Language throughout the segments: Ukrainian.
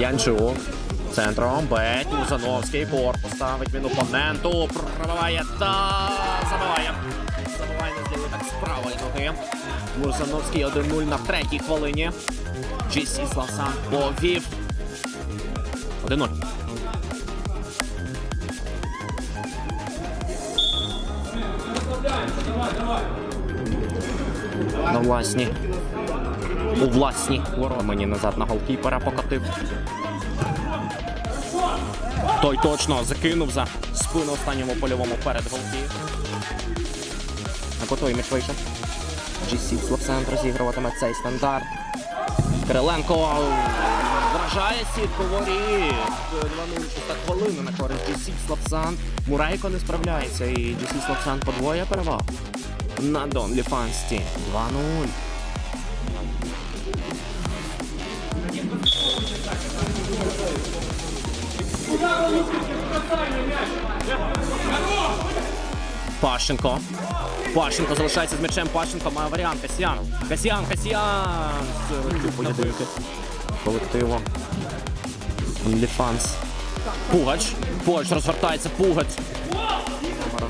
Янчук. Центром беть. Музановський. Корпус ставить він опоненту. Пробиває та забиває. Забиває не так з правої ноги. Мурзановський 1-0 на третій хвилині. GC Славсан повів. 1-0. На власні. У власні ворота. Мені назад на голкіпера покотив. Той точно закинув за спину останньому польовому перед голків. На котовий м'яч вийшов. GC Славсен розігруватиме цей стандарт. Кириленко вражає сітку воріт. 2-0 шоста хвилина на користь GC Славсан. Мурайко не справляється і GC Славсан подвоє перевагу. На Дон Ліфансті 2-0. Пащенко. Пащенко залишається з м'ячем. Пащенко має варіант. Касьян. Касьян, Касьян. Колективом. OnlyFans. Пугач. Пугач розвертається. Пугач.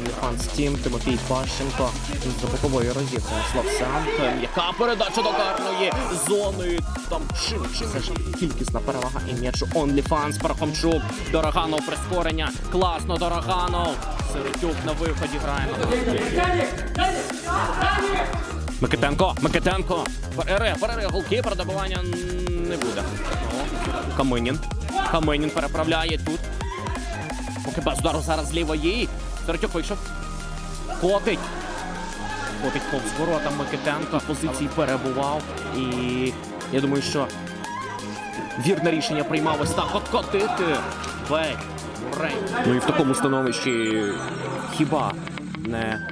OnlyFans Тім, Тимофій Пащенко. З бокової розіграє Славсан. Яка передача до карної зони. Там чим, чим. Це ж кількісна перевага і м'ячу OnlyFans. Пархомчук. Дороганов прискорення. Класно, Дороганов. Сиротюк на виході грає. Микитенко, Микитенко. Перере, перере, голкіпер, добивання не буде. Каминін. Каминін переправляє тут. Поки без удару зараз з лівої. Сиротюк вийшов. Котить. Котить повз ворота Микитенко. Позиції перебував. І я думаю, що вірне рішення приймав ось так от котити. Бей. Рей. Ну і в такому становищі хіба не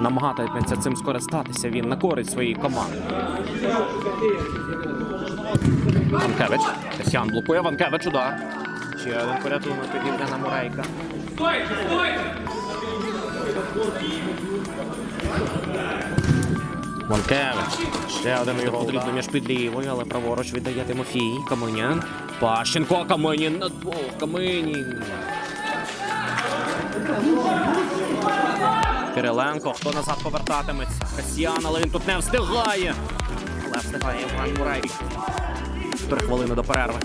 намагатиметься цим скористатися він на користь своєї команди. Ванкевич. Касьян блокує. Ванкевич удар. Ще один порятунок від Євгена Мурейка. Ванкевич. Ще один його потрібно між під лівою, але праворуч віддає Тимофій. Каминян. Пащенко, Каминін на двох. Каминін. Кириленко, хто назад повертатиметься? Касьян, але він тут не встигає. Встигає Мурей. Три хвилини до перерви.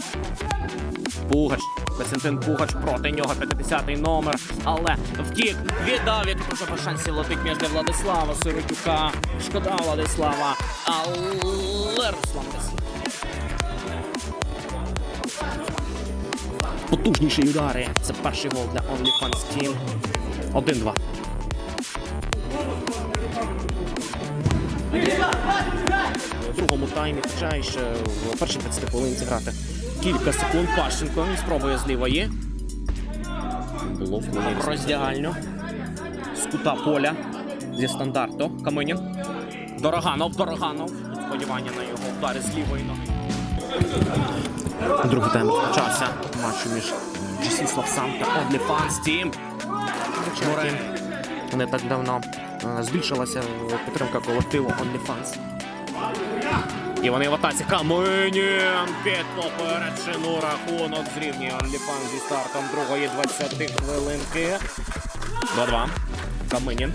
Пугач. Костянтин Пугач проти нього 50-й номер. Але втік, віддав, дуже без шансів летить між Владислава Сиротюка. Шкода Владислава. Але Руслан. Потужніші удари. Це перший гол для OnlyFans Team. 1-2. Другому таймі втрачає ще в першій 20 хвилин зіграти кілька секунд. Пащенко спробує з лівої. Було в роздягальню. З кута поля зі стандарту. Каминін. Дороганов, Дороганов. Сподівання на його удари з лівої ноги. Другий тайм почався матчу між GC Славсан та OnlyFans Team. Не так давно е, збільшилася підтримка колективу OnlyFans. І вони в атаці Каменін під попереджену рахунок зрівнює OnlyFans зі стартом другої 20 хвилинки. 2-2. Каменін.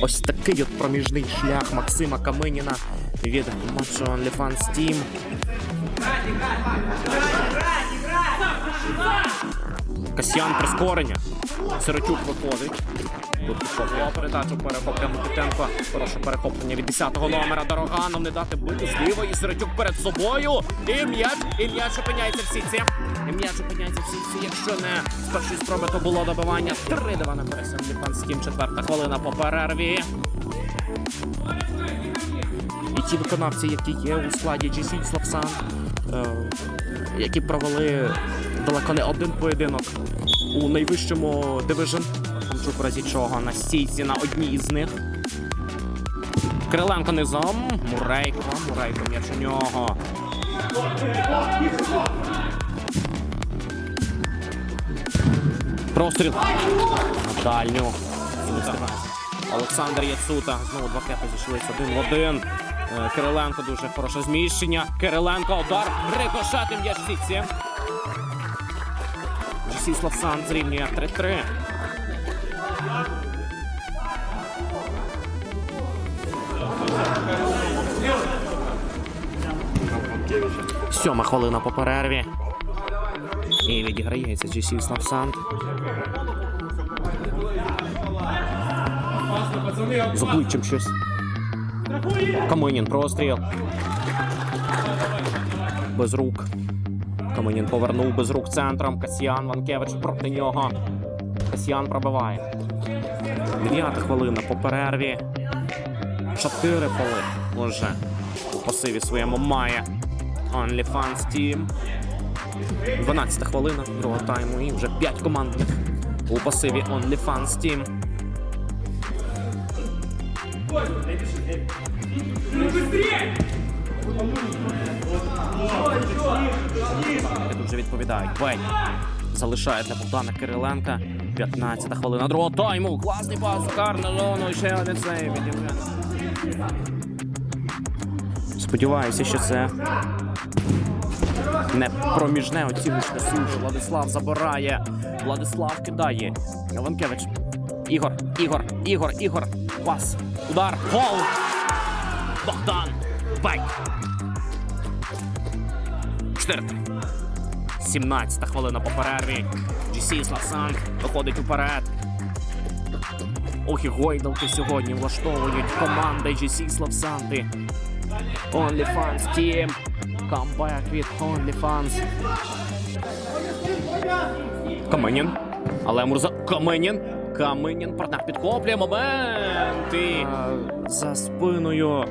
Ось такий от проміжний шлях Максима Каменіна від матчу OnlyFans Team. Касьян прискорення. Сиротюк виходить. Його передачу перехоплює Микитенко. Хороше перехоплення від 10-го номера Дороганом. Не дати бити зліва і Сиротюк перед собою. І м'яч, і м'яч опиняється в сітці. І м'яч опиняється в сітці. Якщо не з першої спроби, то було добивання. 3-2 на користь Ліпанським. Четверта хвилина по перерві. І ті виконавці, які є у складі GC Славсан, е, які провели далеко не один поєдинок у найвищому дивижн. Хамчук в разі чого на стійці на одній із них. Кириленко низом. Мурейко. Мурейко м'яч у нього. Простріл. На дальню. Олександр Яцута. Знову два кепи зійшлися один в один. Е, Кириленко дуже хороше зміщення. Кириленко удар рикошетом є в сітці. Джесіслав Сан зрівнює 3-3. Сьома хвилина по перерві. І відіграється GC Славсант. З обличчям щось. Каменін простріл. Без рук. Каменін повернув без рук центром. Касьян Ванкевич проти нього. Касьян пробиває. Дев'ята хвилина по перерві. Чотири поли уже у пасиві своєму має. OnlyFans Team. 12 хвилина другого тайму і вже 5 командних у пасиві OnlyFans Team. Тут вже відповідають. Бень залишає для Богдана Кириленка. 15 хвилина другого тайму. Класний пас у карну зону. Ще один сейв від Сподіваюся, що це не проміжне оціночне суджу. Владислав забирає. Владислав кидає. Іванкевич. Ігор, Ігор, Ігор, Ігор. Пас. Удар. Гол. Богдан. Бай. 4 17 хвилина по перерві. GC Славсан виходить уперед. Ох і гойдалки сьогодні влаштовують команди GC Славсанти. OnlyFans Team. Камбек від OnlyFans. Каменін. Але Мурза. Каменін. Каменін. Партнер підхоплює момент. І за спиною.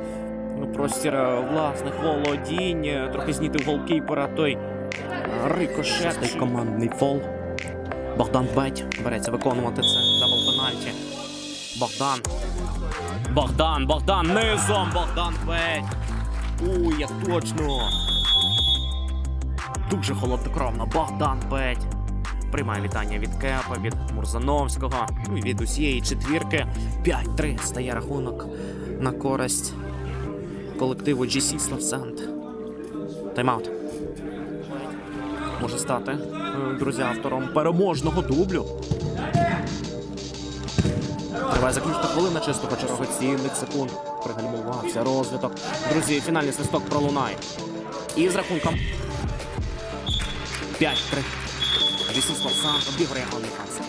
Ну, простір е, власних володінь. е, Трохи знітив голкіпера. Той е, рикошетний командний фол. Богдан Беть береться виконувати це дабл пенальті. Богдан. Богдан, Богдан низом. Богдан Беть. Уй, як точно. Дуже холоднокровно. Богдан Петь. Приймає вітання від Кепа, від Мурзановського, ну і від усієї четвірки. 5-3 стає рахунок на користь колективу GC Славсант. Тайм-аут. Може стати, е, друзі, автором переможного дублю. Триває заключна хвилина чисто почерговоцінних секунд. Пригальмувався розвиток. Друзі, фінальний свисток пролунає. І з рахунком 5-3. Вісім Славсан обіграє OnlyFans.